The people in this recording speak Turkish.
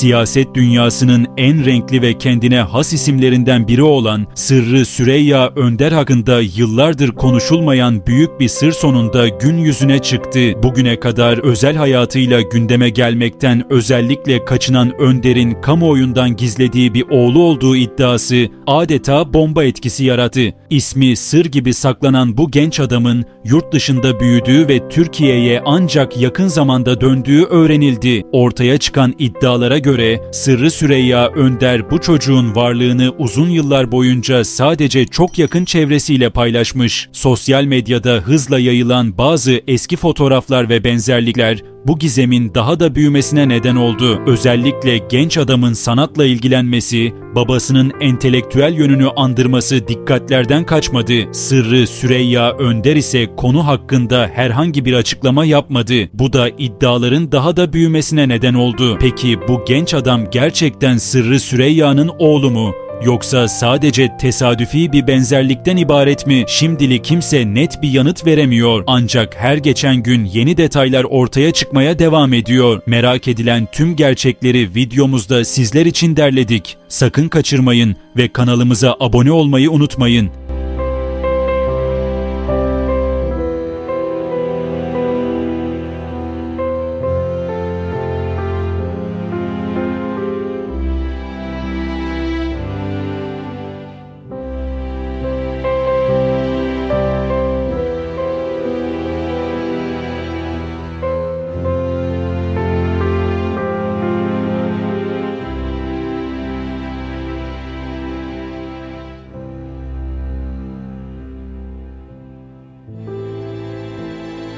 Siyaset dünyasının en renkli ve kendine has isimlerinden biri olan Sırrı Süreyya Önder hakkında yıllardır konuşulmayan büyük bir sır sonunda gün yüzüne çıktı. Bugüne kadar özel hayatıyla gündeme gelmekten özellikle kaçınan Önder'in kamuoyundan gizlediği bir oğlu olduğu iddiası adeta bomba etkisi yarattı. İsmi sır gibi saklanan bu genç adamın yurt dışında büyüdüğü ve Türkiye'ye ancak yakın zamanda döndüğü öğrenildi. Ortaya çıkan iddialara göre Sırrı Süreyya Önder bu çocuğun varlığını uzun yıllar boyunca sadece çok yakın çevresiyle paylaşmış. Sosyal medyada hızla yayılan bazı eski fotoğraflar ve benzerlikler bu gizemin daha da büyümesine neden oldu. Özellikle genç adamın sanatla ilgilenmesi, babasının entelektüel yönünü andırması dikkatlerden kaçmadı. Sırrı Süreyya Önder ise konu hakkında herhangi bir açıklama yapmadı. Bu da iddiaların daha da büyümesine neden oldu. Peki bu genç adam gerçekten Sırrı Süreyya'nın oğlu mu? Yoksa sadece tesadüfi bir benzerlikten ibaret mi? Şimdilik kimse net bir yanıt veremiyor. Ancak her geçen gün yeni detaylar ortaya çıkmaya devam ediyor. Merak edilen tüm gerçekleri videomuzda sizler için derledik. Sakın kaçırmayın ve kanalımıza abone olmayı unutmayın.